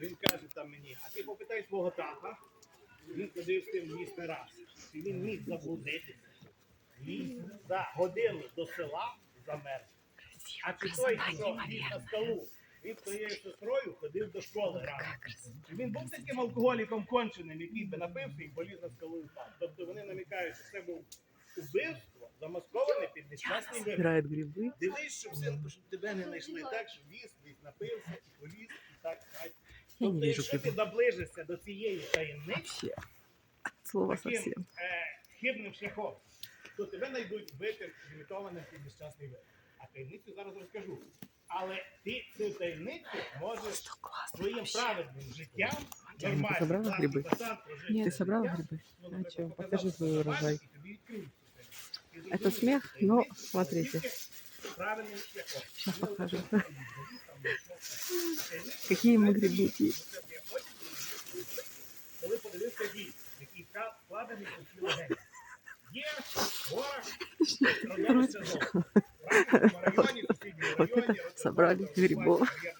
Він каже там мені, а ти попитай свого тата, він ходив з тим міст раз. І він міг заблудитися. Міг за годину до села замерз. А чи той, хто міг на скалу, він з своєю сестрою ходив до школи раз. Він був таким алкоголіком конченим, який би напився і поліз на скалу і впав. Тобто вони намікають, що це був убивство, за замаскований під нещасний випадок. Собирают грибы. Дивись, щоб синку, щоб тебе не знайшли так, що ліс, десь напився і поліз, і так хай. Я не Тобто, вижу якщо ти грибов. наближишся до цієї таємниці Вообще. От слова таким совсем. е, хибним шляхом, то тебе знайдуть вбитим, зімітованим під нещасний випадок. А таємницю зараз розкажу. Але ти цю таємницю можеш Что классно своїм вообще. праведним життям Діана, ти нормально. забрала класний гриби? пацан, прожити Ты життя, собрала грибы? ну, А наприклад, чё, показав, покажи що свой нормально, урожай. Это зрозумієш, смех? що Ну, таємниця смотрите. тільки правильним шляхом. Щас Ну, покажу. там, там, таємниця, Какие мы грибы пить. коли подивився дій, який ска- складений у цій легені. Є в горах трав'яний сезон. В Ранківському районі, в сусідньому Вот районі, это собрали грибов. розривають